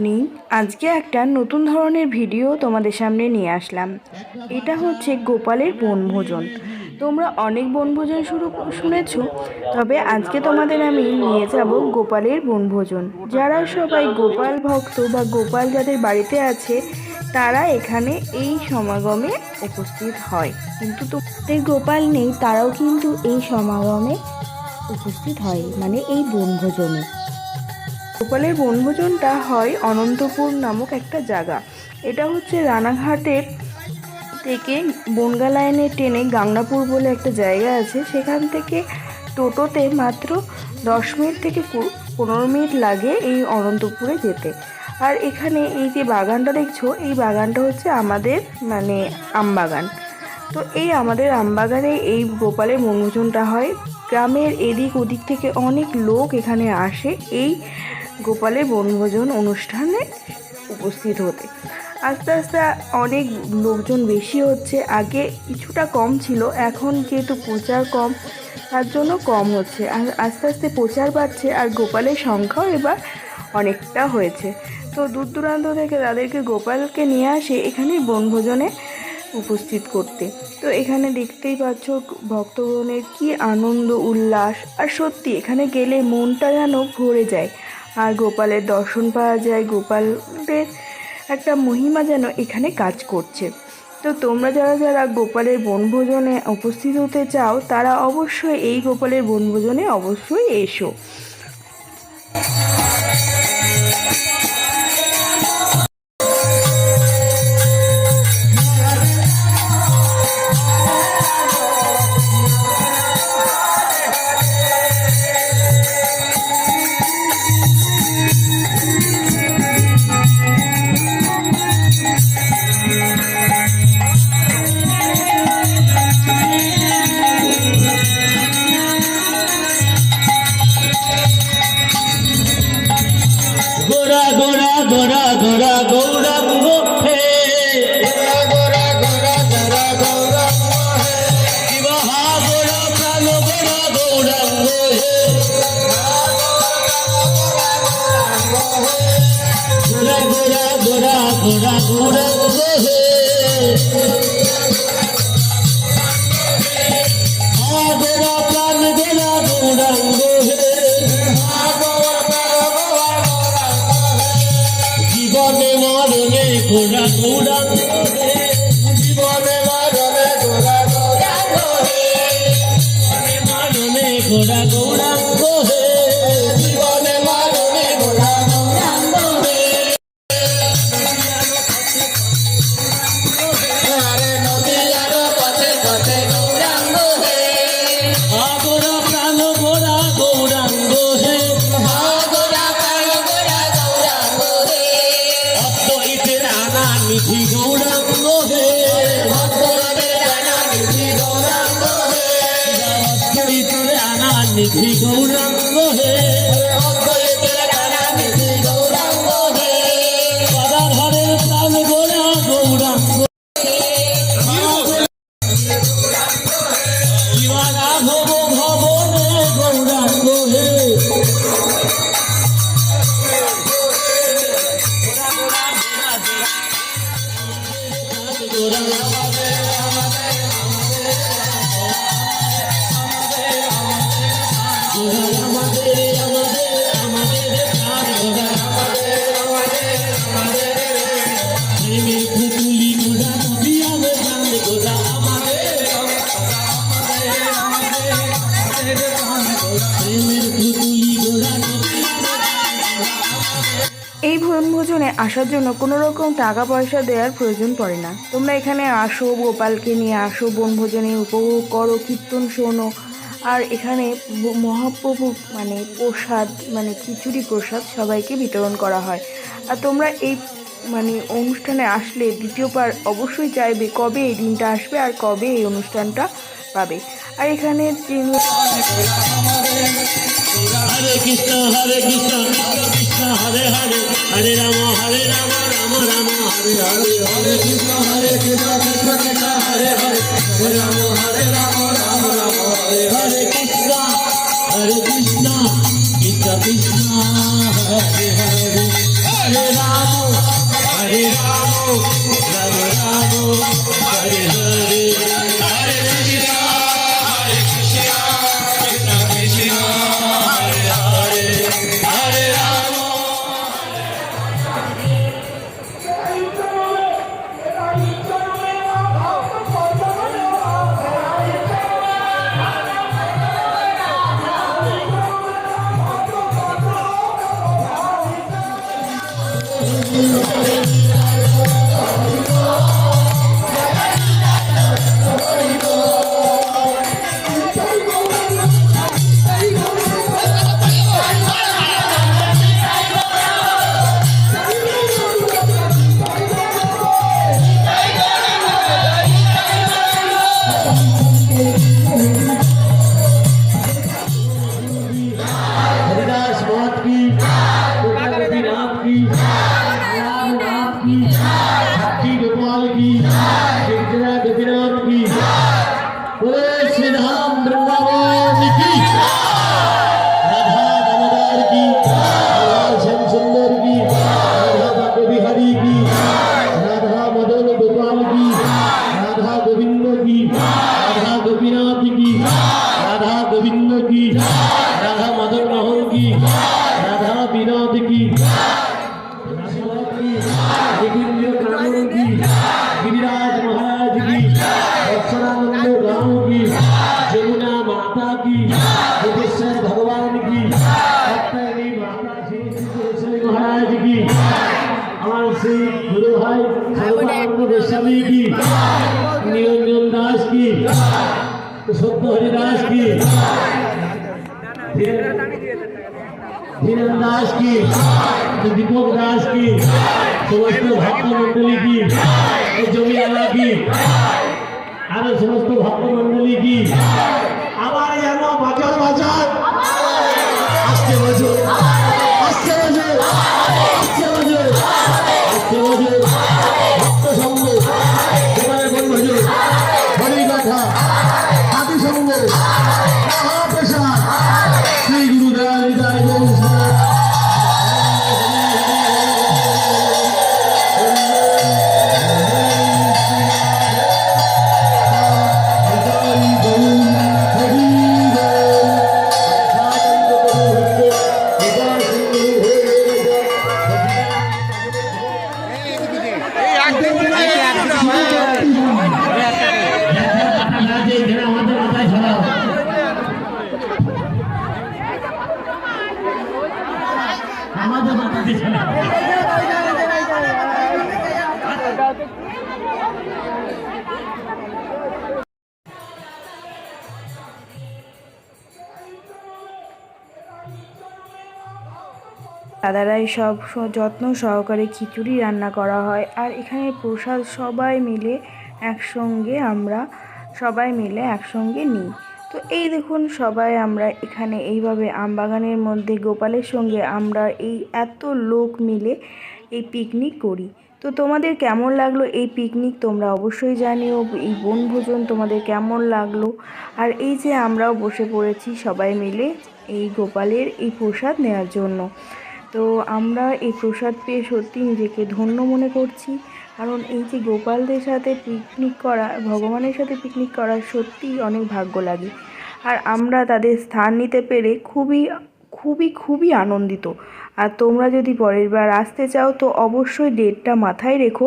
নি আজকে একটা নতুন ধরনের ভিডিও তোমাদের সামনে নিয়ে আসলাম। এটা হচ্ছে গোপালের বনভোজন। তোমরা অনেক বনভোজন শুরু শুনেছো, তবে আজকে তোমাদের আমি নিয়ে যাব গোপালের বনভোজন। যারা সবাই গোপাল ভক্ত বা গোপাল যাদের বাড়িতে আছে, তারা এখানে এই সমাগমে উপস্থিত হয়। কিন্তু তোমাদের গোপাল নেই, তারাও কিন্তু এই সমাগমে উপস্থিত হয় মানে এই বনভোজনে। গোপালের বনভোজনটা হয় অনন্তপুর নামক একটা জায়গা। এটা হচ্ছে রানাঘাটের থেকে বনগা লাইনে ট্রেনে গাংনাপুর বলে একটা জায়গা আছে। সেখান থেকে টোটোতে মাত্র দশ মিনিট থেকে পনেরো মিনিট লাগে এই অনন্তপুরে যেতে। আর এখানে এই যে বাগানটা দেখছ, এই বাগানটা হচ্ছে আমাদের মানে আমবাগান। তো এই আমাদের আমবাগানে এই গোপালের বনভোজনটা হয়। গ্রামের এদিক ওদিক থেকে অনেক লোক এখানে আসে। এই গোপালের বনভোজন অনুষ্ঠানে উপস্থিত হতে। আস্তে আস্তে অনেক লোকজন বেশি হচ্ছে, আগে কিছুটা কম ছিল, এখন যেহেতু প্রচার কম, তার জন্য কম হচ্ছে। আর আস্তে আস্তে প্রচার বাড়ছে আর গোপালের সংখ্যাও এবার অনেকটা হয়েছে। তো দূর দূরান্ত থেকে তাদেরকে গোপালকে নিয়ে আসে এখানে বনভোজনে উপস্থিত করতে। তো এখানে দেখতেই পাচ্ছ ভক্তগণের কি আনন্দ, উল্লাস। আর সত্যি এখানে গেলে মনটা যেন ভরে যায়। আর গোপালের দর্শন পাওয়া যায়। গোপালের একটা মহিমা যেন এখানে কাজ করছে। তো তোমরা যারা যারা গোপালের বনভোজনে উপস্থিত হতে চাও, তারা অবশ্যই এই গোপালের বনভোজনে অবশ্যই এসো। গোরা গোরা গোরা গৌরাঙ্গ হে। শিবহা গোরা প্রাণ গোরা গৌরাঙ্গ হে। গোরা গোরা গোরা গোরা গৌরাঙ্গ হে হা। Rakuda. গৌরাঙ্গ হে বনভোজনে আসার জন্য কোনো রকম টাকা পয়সা দেওয়ার প্রয়োজন পড়ে না। তোমরা এখানে আসো, গোপালকে নিয়ে আসো, বনভোজনে উপভোগ করো, কীর্তন শোনো। আর এখানে মহাপ্রভু মানে প্রসাদ মানে খিচুড়ি প্রসাদ সবাইকে বিতরণ করা হয়। আর তোমরা এই মানে অনুষ্ঠানে আসলে দ্বিতীয়বার অবশ্যই চাইবে কবে এই দিনটা আসবে আর কবে এই অনুষ্ঠানটা পাবে। আর এখানে হরে কৃষ্ণ হরে কৃষ্ণ কৃষ্ণ, হরে হরে হরে রাম হরে রাম রাম রাম, হরে হরে হরে কৃষ্ণ হরে কৃষ্ণ রাম রাম হরে হরে কৃষ্ণ কৃষ্ণ কৃষ্ণ বলে শ্রীরাম বৃন্দাবন, কি? রাধা দামোদর কি? মদন গোপাল কি? রাধা গোবিন্দ কি? রাধা গোপীনাথ কি? রাধা গোবিন্দ কি? রাধা মদন মোহন কি? রাধা বিনোদ কি? রাধা গোস্বামী কি নিরঞ্জন দাস কি সত্য হরি দাস কি ধীরেন দাস কি দীপক দাস কি সমস্ত ভক্ত মন্ডলী কি এই জমিয়ালা কি আরও সমস্ত ভক্ত মন্ডলী কি আবার যেন বাজার বাজার আসতে বছর আসতে বছর আসতে বছর আসতে বছর দাদারাই সব যত্ন সহকারে খিচুড়ি রান্না করা হয় আর এখানে প্রসাদ সবাই মিলে একসঙ্গে আমরা সবাই মিলে একসঙ্গে নিই। তো এই দেখুন সবাই আমরা এখানে এইভাবে আমবাগানের মধ্যে গোপালের সঙ্গে আমরা এই এত লোক মিলে এই পিকনিক করি। তো তোমাদের কেমন লাগল এই পিকনিক তোমরা অবশ্যই জানিও। এই বনভোজন তোমাদের কেমন লাগল? আর এই যে আমরাও বসে পড়েছি সবাই মিলে এই গোপালের এই প্রসাদ নেওয়ার জন্য। তো আমরা এই প্রসাদ পেয়ে সত্যি নিজেকে ধন্য মনে করছি। কারণ এই যে গোপালদের সাথে পিকনিক করা, ভগবানের সাথে পিকনিক করা সত্যিই অনেক ভাগ্য লাগে। আর আমরা তাদের স্থান নিতে পেরে খুবই খুবই খুবই আনন্দিত। আর তোমরা যদি পরের বার আসতে চাও, তো অবশ্যই ডেটটা মাথায় রেখো।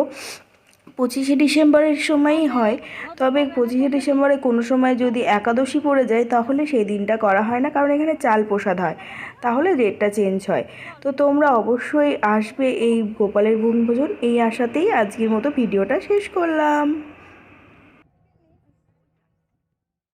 পঁচিশে ডিসেম্বরের সময়ই হয়। তবে পঁচিশে ডিসেম্বরে কোনো সময় যদি একাদশী পড়ে যায়, তাহলে সেই দিনটা করা হয় না, কারণ এখানে চাল প্রসাদ হয়। তাহলে ডেটটা চেঞ্জ হয়। তো তোমরা অবশ্যই আসবে এই গোপালের বনভোজন এই আশাতেই আজকের মতো ভিডিওটা শেষ করলাম।